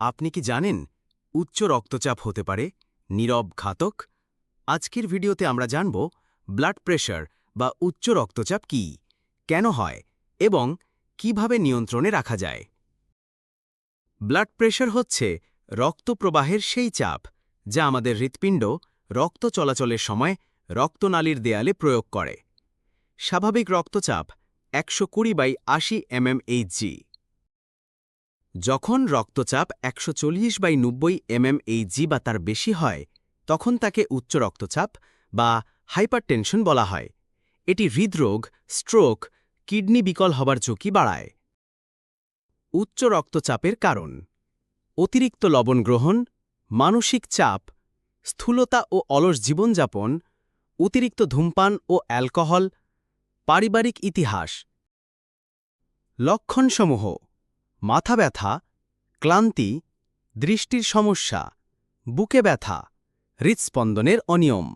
আপনি কি জানেন, উচ্চ রক্তচাপ হতে পারে, নীরব ঘাতক? আজকের ভিডিওতে আমরা জানব ব্লাড প্রেশার বা উচ্চ রক্তচাপ কি, কেন হয় এবং কীভাবে নিয়ন্ত্রণে রাখা যায়? ব্লাড প্রেশার হচ্ছে রক্ত প্রবাহের সেই চাপ, যা আমাদের হৃৎপিণ্ড রক্ত চলাচলের সময় রক্তনালীর দেয়ালে প্রয়োগ করে। স্বাভাবিক রক্তচাপ একশো কুড়ি বাই আশি এমএমএইচজি যখন রক্তচাপ একশো চল্লিশ বাই নব্বই এমএমএইচজি বা তার বেশি হয়, তখন তাকে উচ্চ রক্তচাপ বা হাইপারটেনশন বলা হয়। এটি হৃদরোগ, স্ট্রোক, কিডনি বিকল হবার ঝুঁকি বাড়ায়। উচ্চ রক্তচাপের কারণ, অতিরিক্ত লবণ গ্রহণ, মানসিক চাপ, স্থূলতা ও অলস জীবনযাপন, অতিরিক্ত ধূমপান ও অ্যালকোহল, পারিবারিক ইতিহাস। লক্ষণসমূহ মাথা ব্যথা, ক্লান্তি, দৃষ্টির সমস্যা, বুকে ব্যথা, হৃৎস্পন্দনের অনিয়ম।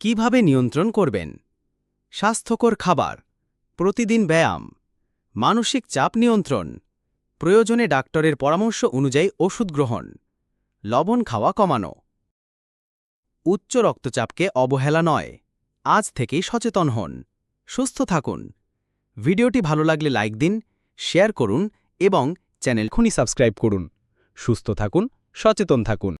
কীভাবে নিয়ন্ত্রণ করবেন? স্বাস্থ্যকর খাবার, প্রতিদিন ব্যায়াম, মানসিক চাপ নিয়ন্ত্রণ, প্রয়োজনে ডাক্তারের পরামর্শ অনুযায়ী ওষুধ গ্রহণ, লবণ খাওয়া কমানো। উচ্চ রক্তচাপকে অবহেলা নয়, আজ থেকেই সচেতন হন, সুস্থ থাকুন। ভিডিওটি ভালো লাগলে লাইক দিন শেয়ার করুন এবং চ্যানেল খুনি সাবস্ক্রাইব করুন। সুস্থ থাকুন সচেতন থাকুন।